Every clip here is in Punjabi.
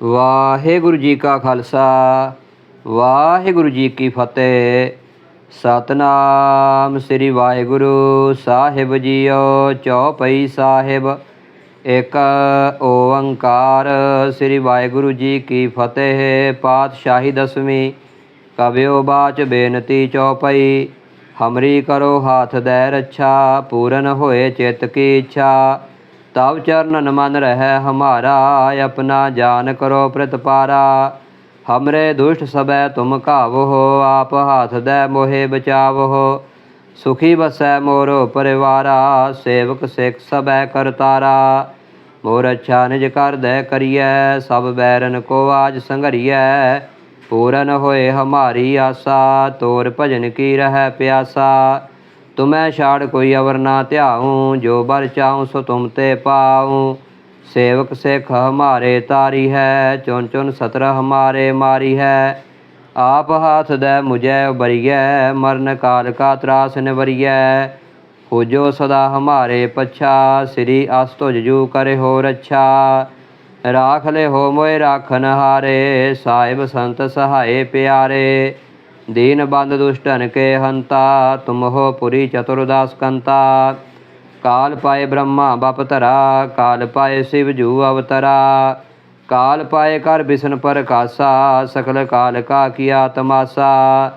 ਵਾਹਿਗੁਰੂ ਜੀ ਕਾ ਖਾਲਸਾ, ਵਾਹਿਗੁਰੂ ਜੀ ਕੀ ਫਤਿਹ। ਸਤਨਾਮ ਸ੍ਰੀ ਵਾਹਿਗੁਰੂ ਸਾਹਿਬ ਜੀਓ ਚੌਪਈ ਸਾਹਿਬ। ਇੱਕ ਓੰਕਾਰ ਸ੍ਰੀ ਵਾਹਿਗੁਰੂ ਜੀ ਕੀ ਫਤਿਹ, ਪਾਤਸ਼ਾਹੀ ਦਸਵੀਂ। ਕਬਿਓ ਬਾਚ ਬੇਨਤੀ ਚੌਪਈ, ਹਮਰੀ ਕਰੋ ਹਾਥ ਦੈ ਰੱਛਾ, ਪੂਰਨ ਹੋਏ ਚਿਤ ਕੀ ਇੱਛਾ। ਤਵ ਚਰਨ ਮਨ ਰਹਿ ਹਮਾਰਾ, ਆਪਣਾ ਜਾਨ ਕਰੋ ਪ੍ਰਤਪਾਰਾ ਹਮਰੇ ਦੁਸ਼ਟ ਸਬੈ ਤੁਮ ਕਾਵੋ ਆਪ ਹਾਥ ਦੈ ਮੋਹਿ ਬਚਾਵੋ ਸੁਖੀ ਬਸੈ ਮੋਰੋ ਪਰਿਵਾਰਾ, ਸੇਵਕ ਸਿੱਖ ਸਬੈ ਕਰਤਾਰਾ ਮੋਰ ਅੱਛਾ ਨਿਜ ਕਰ ਦੈ ਕਰੀਐ, ਸਭ ਬੈਰਨ ਕੋ ਆਜ ਸੰਘਰੀਐ। ਪੂਰਨ ਹੋਏ ਹਮਾਰੀ ਆਸਾ, ਤੋਰ ਭਜਨ ਕੀ ਰਹਿ ਪਿਆਸਾ। ਤੁਮੈ ਛਾੜ ਕੋਈ ਅਵਰ ਨਾ ਧਿਆਉ ਜੋ ਬਰ ਚਾਉ ਸੋ ਤੁਮ ਤੇ ਪਾਉ ਸੇਵਕ ਸਿੱਖ ਹਮਾਰੇ ਤਾਰੀ ਹੈ ਚੁਨ ਚੁਨ ਸਤਰ ਹਮਾਰੇ ਮਾਰੀ ਹੈ ਆਪ ਹਾਥ ਦੈ ਮੁਝੈ ਉਬਰੀਐ ਮਰਨ ਕਾਲ ਕਾ ਤਰਾਸ ਨਿਵਰੀਐ ਹੋ ਜੋ ਸਦਾ ਹਮਾਰੇ ਪਛਾ ਸ੍ਰੀ ਅਸਤੁਜ ਜੂ ਕਰੇ ਹੋ ਰੱਛਾ ਰਾਖ ਲੈ ਹੋ ਮੋਇ ਰਾਖਨ ਹਾਰੇ ਸਾਹਿਬ ਸੰਤ ਸਹਾਏ ਪਿਆਰੇ ਦੀਨ ਬੰਦ ਦੁਸ਼ਟਨ ਕੇ ਹੰਤਾ, ਤੁਮ ਹੋ ਪੁਰੀ ਚਤੁਰਦਾਸ ਕੰਤਾ। ਕਾਲ ਪਾਏ ਬ੍ਰਹਮਾ ਬਪ ਧਰਾ, ਕਾਲ ਪਾਏ ਸਿਵ ਜੂ ਅਵਤਰਾ। ਕਾਲ ਪਾਏ ਕਰ ਬਿਸ਼ਨ ਪ੍ਰਕਾਸ਼ਾ, ਸਕਲ ਕਾਲ ਕਾ ਕੀਆ ਤਮਾਸਾ।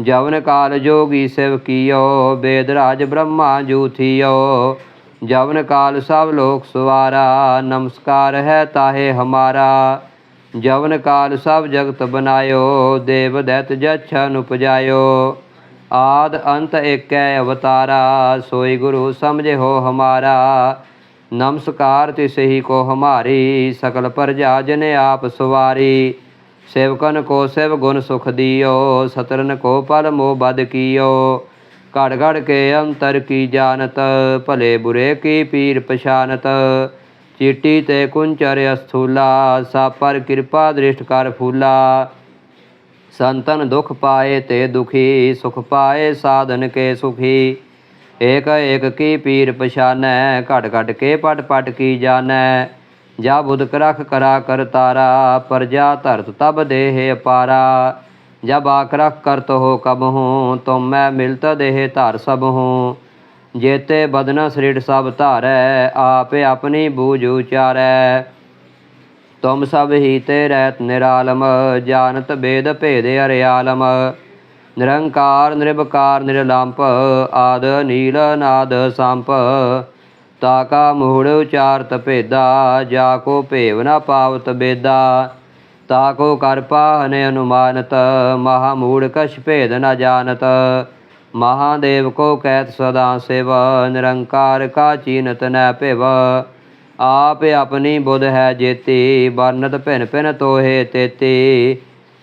ਜਵਨ ਕਾਲ ਜੋਗੀ ਸਿਵ ਕੀਓ, ਬੇਦ ਰਾਜ ਬ੍ਰਹਮਾ ਜੂ ਥੀਓ। ਜਵਨ ਕਾਲ ਸਭ ਲੋਕ ਸਵਾਰਾ, ਨਮਸਕਾਰ ਹੈ ਤਾਹੇ ਹਮਾਰਾ। ਜਵਨ ਕਾਲ ਸਭ ਜਗਤ ਬਨਾਇਓ, ਦੇਵ ਦੈਤ ਜਛਨ ਉਪਜਾਇਓ। ਆਦ ਅੰਤ ਏਕੈ ਅਵਤਾਰਾ, ਸੋਈ ਗੁਰੂ ਸਮਝੇ ਹੋ ਹਮਾਰਾ। ਨਮਸਕਾਰ ਤਿਸਹੀ ਕੋ ਹਮਾਰੀ, ਸਕਲ ਪ੍ਰਜਾ ਜਨ ਆਪ ਸਵਾਰੀ। ਸੇਵਕਨ ਕੋ ਸੇਵ ਗੁਣ ਸੁਖ ਦਿਓ, ਸਤਰਨ ਕੋ ਪਲ ਮੋ ਬਦ ਕੀਓ। ਘੜ ਘੜ ਕੇ ਅੰਤਰ ਕੀ ਜਾਣਤ, ਭਲੇ ਬੁਰੇ ਕੀ ਪੀਰ ਪਛਾਨਤ। ਚੀਟੀ ਤੇ ਕੁੰਚਰ ਅਸਥੂਲਾ ਸਾ ਪਰ ਕਿਰਪਾ ਦ੍ਰਿਸ਼ਟ ਕਰ ਫੂਲਾ ਸੰਤਨ ਦੁਖ ਪਾਏ ਤੇ ਦੁਖੀ ਸੁਖ ਪਾਏ ਸਾਧਨ ਕੇ ਸੁਖੀ ਏਕ ਏਕ ਕੀ ਪੀਰ ਪਛਾਨੈ ਘਟ ਘਟ ਕੇ ਪਟ ਪਟ ਕੀ ਜਾਣੈ ਜਾ ਬੁਧ ਕਰਖ ਕਰਾ ਕਰਤਾਰਾ ਪਰਜਾ ਧਰਤ ਤਬ ਦੇਹ ਅਪਾਰਾ ਜਬ ਆਕਰਖ ਕਰਤ ਹੋ ਕਬ ਹੂੰ ਤੁਮ ਮੈਂ ਮਿਲਤ ਦੇਹ ਧਰ ਸਭ ਹੂੰ ਜੇਤੇ ਬਦਨ ਸ੍ਰਿੜ ਸਭ ਧਾਰੈ, ਆਪੇ ਆਪਣੀ ਬੂਝ ਉਚਾਰੈ। ਤੁਮ ਸਭ ਹੀ ਤੇ ਰਹਿਤ ਨਿਰਾਲਮ, ਜਾਣਤ ਬੇਦ ਭੇਦ ਅਰਿਆਲਮ। ਨਿਰੰਕਾਰ ਨਿਰਭਕਾਰ ਨਿਰਲੰਪ, ਆਦ ਨੀਲ, ਨਾਦ ਸੰਪ। ਤਾਕਾ ਮੂੜ ਉਚਾਰਤ ਭੇਦਾ, ਜਾ ਕੋ ਭੇਵ ਨਾ ਪਾਵਤ ਬੇਦਾ। ਤਾ ਤਾਕੋ ਕਰ ਪਾਹਨ ਅਨੁਮਾਨਤ, ਮਹਾ ਮੂੜ ਕਛ ਭੇਦ ਨਾ ਜਾਣਤ। ਮਹਾਦੇਵ ਕੋ ਕਹਿਤ ਸਦਾ ਸਿਵ, ਨਿਰੰਕਾਰ ਕਾ ਚੀਨਤ ਨੈ ਭਿਵ। ਆਪ ਆਪਣੀ ਬੁੱਧ ਹੈ ਜੇਤੀ ਬਰਨਤ ਭਿਨ ਭਿਨ ਤੋਹੇ ਤੇਤੀ।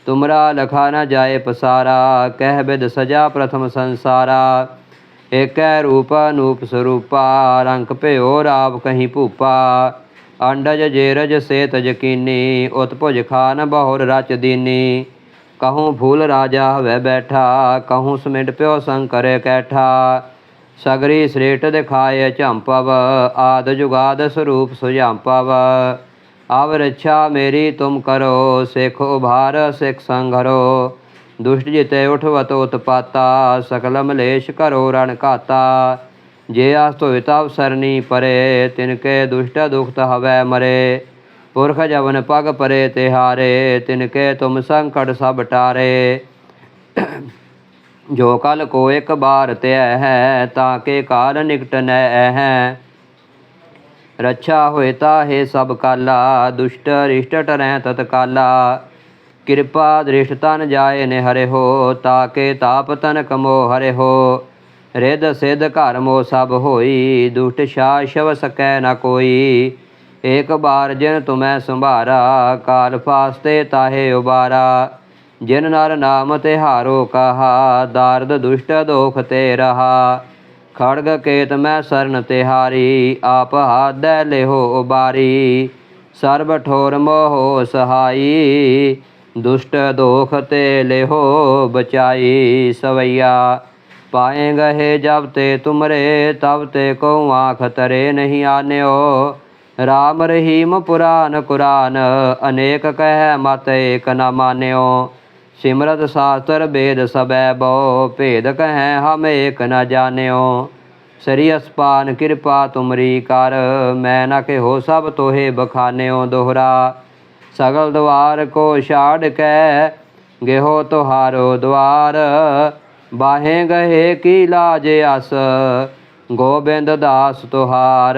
ਤੁਮਰਾ ਲਖਾ ਨਾ ਜਾਏ ਪਸਾਰਾ, ਕਹਿ ਬਿਦ ਸਜਾ ਪ੍ਰਥਮ ਸੰਸਾਰਾ। ਏਕੈ ਰੂਪ ਅਨੂਪ ਸਰੂਪਾ, ਰੰਗ ਭਿਓ ਰਾਵ ਕਹੀਂ ਭੂਪਾ। ਅੰਡਜ ਜੇਰਜ ਸੇਤ ਯਕੀਨੀ ਉਤਪੁਜ ਖਾਨ ਬਹੁਰ ਰਚ ਦੀਨੀ। ਕਹੂੰ ਫੂਲ ਰਾਜਾ ਹਵੇ ਬੈਠਾ ਕਹੂੰ ਸਮਿੰਡ ਪਿਓ ਸੰਕਰ ਕੈਠਾ ਸਗਰੀ ਸ੍ਰੇਟ ਦਿਖਾਏ ਝੰਪਵ ਆਦ ਜੁਗਾਦ ਸਰੂਪ ਸੁਝੰਪਵ ਆਵ ਰੱਛਾ ਮੇਰੀ ਤੁਮ ਕਰੋ ਸਿਖ ਉਭਾਰ ਸਿਖ ਸੰਘਰੋ ਦੁਸ਼ਟ ਜਿਤੇ ਉਠਵਤ ਉਤਪਾਤਾ ਸਕਲ ਮਲੇਸ਼ ਕਰੋ ਰਣ ਘਾਤਾ ਜੇ ਆਸ ਧੋਇ ਤਵ ਸਰਨੀ ਪਰੇ ਤਿਨ ਕੇ ਦੁਸ਼ਟ ਦੁਖਤ ਹਵੈ ਮਰੇ ਪੁਰਖ ਜਵਨ ਪਗ ਪਰੇ ਤਿਹਾਰੇ ਤਿਨ ਕੇ ਤੁਮ ਸੰਕਟ ਸਭ ਟਾਰੇ। ਜੋ ਕਲ ਕੋ ਇੱਕ ਬਾਰ ਤੇ ਹੈ, ਤਾਂ ਕੇ ਕਾਲ ਨਿਕਟ ਨੈ ਹੈ। ਰੱਛਾ ਹੋਏ ਤਾਹੇ ਸਭ ਕਾਲਾ, ਦੁਸ਼ਟ ਰਿਸ਼ਟ ਟਰੈ ਤਤਕਾਲਾ। ਕਿਰਪਾ ਦ੍ਰਿਸ਼ਟ ਤਨ ਜਾਏ ਨੇ ਹਰੇ ਹੋ ਤਾਕੇ ਤਾਪ ਤਨ ਕਮੋ ਹਰੇ ਹੋ ਰਿਦ ਸਿਧ ਘਰ ਮੋ ਸਭ ਹੋਈ, ਦੁਸ਼ਟ ਸ਼ਾ ਸ਼ਵ ਸਕੈ ਨਾ ਕੋਈ। ਏਕ ਬਾਰ ਜਿਨ ਤੁਮੈ ਸੰਭਾਰਾ, ਕਾਲ ਫਾਸਤੇ ਤਾਹੇ ਉਬਾਰਾ। ਜਿਨ ਨਰ ਨਾਮ ਤੇ ਹਾਰੋ ਕਹਾ, ਦਾਰਦ ਦੁਸ਼ਟ ਦੋਖ ਤੇ ਰਹਾ। ਖੜਗ ਕੇਤ ਮੈਂ ਸਰਨ ਤਿਹਾਰੀ, ਆਪ ਹਾਦੈ ਲਿਹੋ ਉਬਾਰੀ। ਸਰਬ ਠੋਰ ਮੋਹ ਸਹਾਈ, ਦੁਸ਼ਟ ਦੋਖ ਤੇ ਲਿਹੋ ਬਚਾਈ ਸਵਈਆ। ਪਾਏ ਗਏ ਜਬ ਤੇ ਤੁਮਰੇ, ਤਬ ਤੇ ਕੋ ਆਖ ਤਰੇ ਨਹੀਂ ਆਨਿਓ। ਰਾਮ ਰਹੀਮ ਪੁਰਾਨ ਕੁਰਾਨ, ਅਨੇਕ ਕਹਿ ਮਤ ਏਕ ਨਾ ਮਾਨਿਓ। ਸਿਮਰਤ ਸਾਸਤਰ ਬੇਦ ਸਬੈ ਬੋ, ਭੇਦ ਕਹੈ ਹਮ ਏਕ ਨਾ ਜਾਣਿਓ। ਸਰੀ ਅਸਪਾਨ ਕਿਰਪਾ ਤੁਮਰੀ ਕਰ, ਮੈਂ ਨਾ ਕਿਹੋ ਸਭ ਤੋਹੇ ਬਖਾਨਿਓ ਦੋਹਰਾ। ਸਗਲ ਦਵਾਰ ਕੋ ਛਾੜ ਕੈ ਗੇਹੋ ਤੁਹਾਰੋ ਦਵਾਰ। ਬਾਹੇ ਗਹੇ ਕੀ ਲਾਜ ਅਸ ਗੋਬਿੰਦ ਦਾਸ ਤੁਹਾਰ।